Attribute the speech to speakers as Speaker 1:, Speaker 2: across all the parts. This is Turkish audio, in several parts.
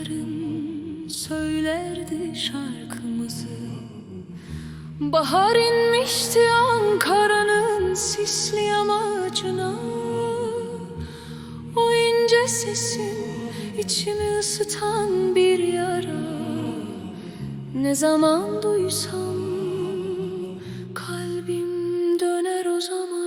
Speaker 1: rüzgarım söylerdi şarkımızı. Bahar inmişti Ankara'nın sisli yamacına O ince sesin içimi ısıtan bir yara. Ne zaman duysam kalbim döner o zaman.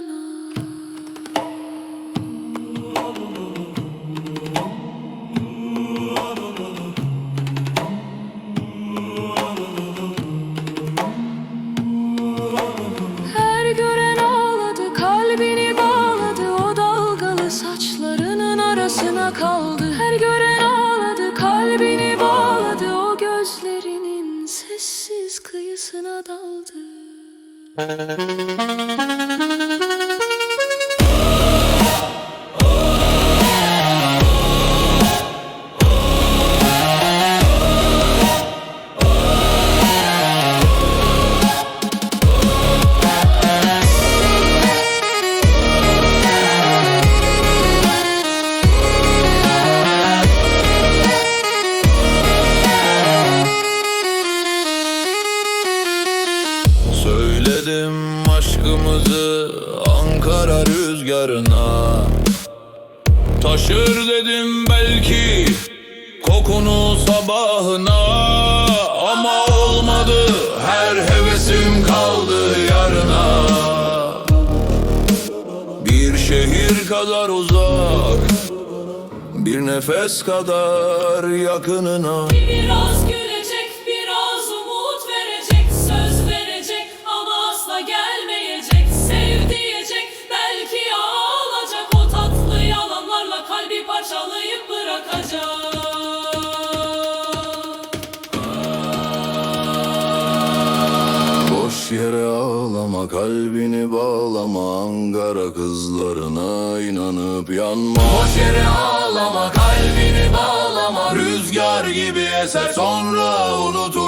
Speaker 1: Kaldı. Her gören ağladı, kalbini bağladı. O gözlerinin sessiz kıyısına daldı.
Speaker 2: Söyledim aşkımızı Ankara rüzgarına Taşır dedim belki kokunu sabahına. Ama olmadı her hevesim kaldı yarına. Bir şehir kadar uzak Bir nefes kadar yakınına.
Speaker 3: Biraz gülecek,
Speaker 2: yere ağlama kalbini bağlama Ankara kızlarına inanıp yanma. Boş yere ağlama kalbini bağlama Rüzgar gibi eser sonra unuturlar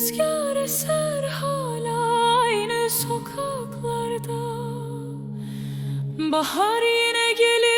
Speaker 1: rüzgar eser hala aynı sokaklarda. Bahar yine gelir